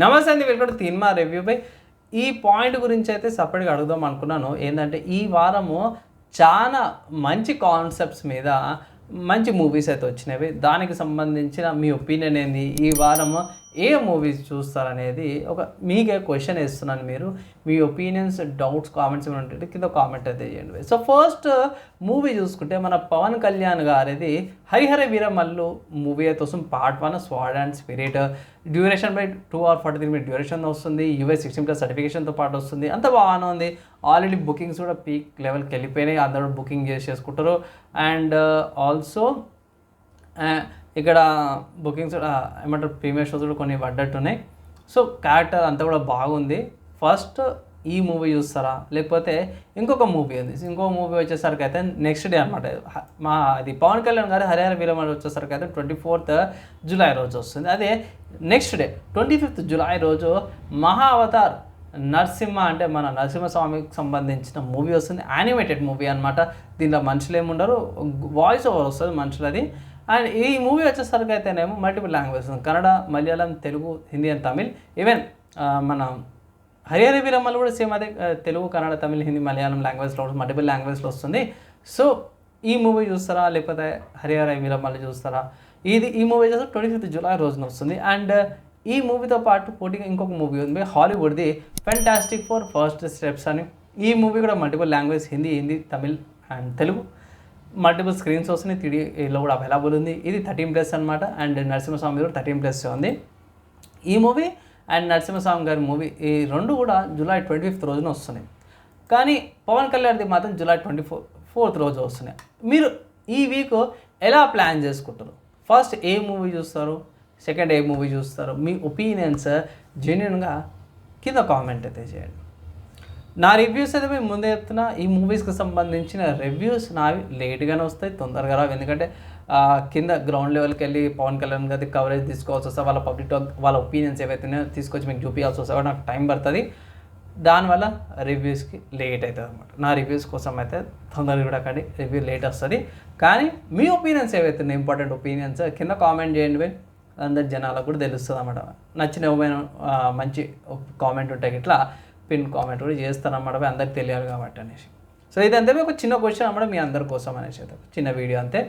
నమస్తే అండి welcome to cinema review. పై ఈ పాయింట్ గురించి అయితే సపరేట్గా అడుగుదాం అనుకున్నాను. ఏంటంటే ఈ వారము చాలా మంచి కాన్సెప్ట్స్ మీద మంచి మూవీస్ అయితే వచ్చినవి. దానికి సంబంధించిన మీ ఒపీనియన్ ఏంది? ఈ వారము ఏ మూవీస్ చూస్తారనేది ఒక మీకే క్వశ్చన్ వేస్తున్నాను మీరు. మీ ఒపీనియన్స్ డౌట్స్ కామెంట్స్ ఉంటే కింద కామెంట్ అయితే చేయండి సో ఫస్ట్ మూవీ చూసుకుంటే మన పవన్ కళ్యాణ్ గారిది హరిహర వీరమల్లు మూవీ అయితే వస్తుంది. Part one sword and spirit duration by two hour forty three minute duration వస్తుంది యూఎస్ సిక్స్టీన్ ప్లస్ సర్టిఫికేషన్తో పాటు వస్తుంది. అంత బాగానే ఉంది. ఆల్రెడీ బుకింగ్స్ కూడా పీక్ లెవెల్కి వెళ్ళిపోయినాయి. అందరూ బుకింగ్ చేసేసుకుంటారు. అండ్ ఆల్సో uh, ఇక్కడ బుకింగ్స్ ఏమంటారు ప్రీమియర్ షోస్ కూడా కొన్ని పడ్డట్టున్నాయి. సో క్యారెక్టర్ అంతా కూడా బాగుంది. ఫస్ట్ ఈ మూవీ చూస్తారా? లేకపోతే ఇంకొక మూవీ ఉంది. ఇంకొక మూవీ వచ్చేసరికి అయితే నెక్స్ట్ డే అనమాట మా అది పవన్ కళ్యాణ్ గారి హరిహర వీరమల్ వచ్చేసరికి అయితే ట్వంటీ ఫోర్త్ జూలై రోజు వస్తుంది. అదే next day twenty fifth July రోజు మహా అవతార్ నరసింహ అంటే మన నరసింహస్వామికి సంబంధించిన మూవీ వస్తుంది. యానిమేటెడ్ మూవీ అనమాట దీంట్లో మనుషులు ఏముండరు? వాయిస్ ఓవర్ వస్తుంది మనుషులది. అండ్ ఈ మూవీ వచ్చేసరికి అయితేనేమో multiple language Kannada Malayalam Telugu Hindi and Tamil. Even మన హరిహర వీరమ్మలు కూడా సేమ్ అదే తెలుగు కన్నడ తమిళ్ హిందీ మలయాళం లాంగ్వేజ్లో మల్టిపుల్ లాంగ్వేజ్లో వస్తుంది. సో ఈ మూవీ చూస్తారా? లేకపోతే హరిహర వీరమ్మలు చూస్తారా? ఇది ఈ మూవీ వచ్చేసి ట్వంటీ ఫిఫ్త్ జూలై రోజున వస్తుంది. అండ్ ఈ మూవీతో పాటు పోటీగా ఇంకొక మూవీ ఉంది హాలీవుడ్ది ఫెంటాస్టిక్ ఫర్ ఫస్ట్ స్టెప్స్ అని. ఈ మూవీ కూడా multiple language Hindi Hindi Tamil and Telugu. Multiple screens వస్తున్నాయి త్రీడీలో కూడా అవైలబుల్ ఉంది. ఇది థర్టీన్ ప్లస్ అనమాట అండ్ నరసింహస్వామి కూడా థర్టీన్ ప్లస్ ఉంది. ఈ మూవీ అండ్ నరసింహస్వామి గారి మూవీ ఈ రెండు కూడా జూలై ట్వంటీ ఫిఫ్త్ రోజున వస్తున్నాయి. కానీ పవన్ కళ్యాణ్ది మాత్రం జూలై ట్వంటీ ఫోర్ ఫోర్త్ రోజు వస్తున్నాయి. మీరు ఈ వీక్ ఎలా ప్లాన్ చేసుకుంటారు ఫస్ట్ ఏ మూవీ చూస్తారు? సెకండ్ ఏ మూవీ చూస్తారు? మీ ఒపీనియన్స్ జెన్యున్గా కింద కామెంట్ అయితే చేయండి. నా రివ్యూస్ అయితే మేము ముందే చెప్తున్నా ఈ మూవీస్కి సంబంధించిన రివ్యూస్ నావి లేట్గానే వస్తాయి తొందరగా రావు. ఎందుకంటే కింద గ్రౌండ్ లెవెల్కి వెళ్ళి పవన్ కళ్యాణ్ గారి కవరేజ్ తీసుకోవాల్సి వస్తే వాళ్ళ పబ్లిక్ టాక్ వాళ్ళ ఒపీనియన్స్ ఏవైతున్నాయో తీసుకొచ్చి మీకు చూపించాల్సి వస్తే నాకు టైం పడుతుంది. దానివల్ల రివ్యూస్కి లేట్ అవుతుంది అనమాట నా రివ్యూస్ కోసం అయితే తొందరగా కూడా కానీ రివ్యూ లేట్ వస్తుంది. కానీ మీ ఒపీనియన్స్ ఏవైతే ఇంపార్టెంట్ ఒపీనియన్స్ కింద కామెంట్ చేయండి అందరి జనాలకు కూడా తెలుస్తుంది అనమాట నచ్చిన ఏమైనా మంచి కామెంట్ ఉంటే ఇట్లా పిన్ కామెంట్ కూడా చేస్తారన్నమాట అందరికి తెలియాలి కాబట్టి అనేసి. సో ఇదంతా ఒక చిన్న క్వశ్చన్ అన్నమాట మీ అందరి కోసం అనేసి చిన్న వీడియో అంతే.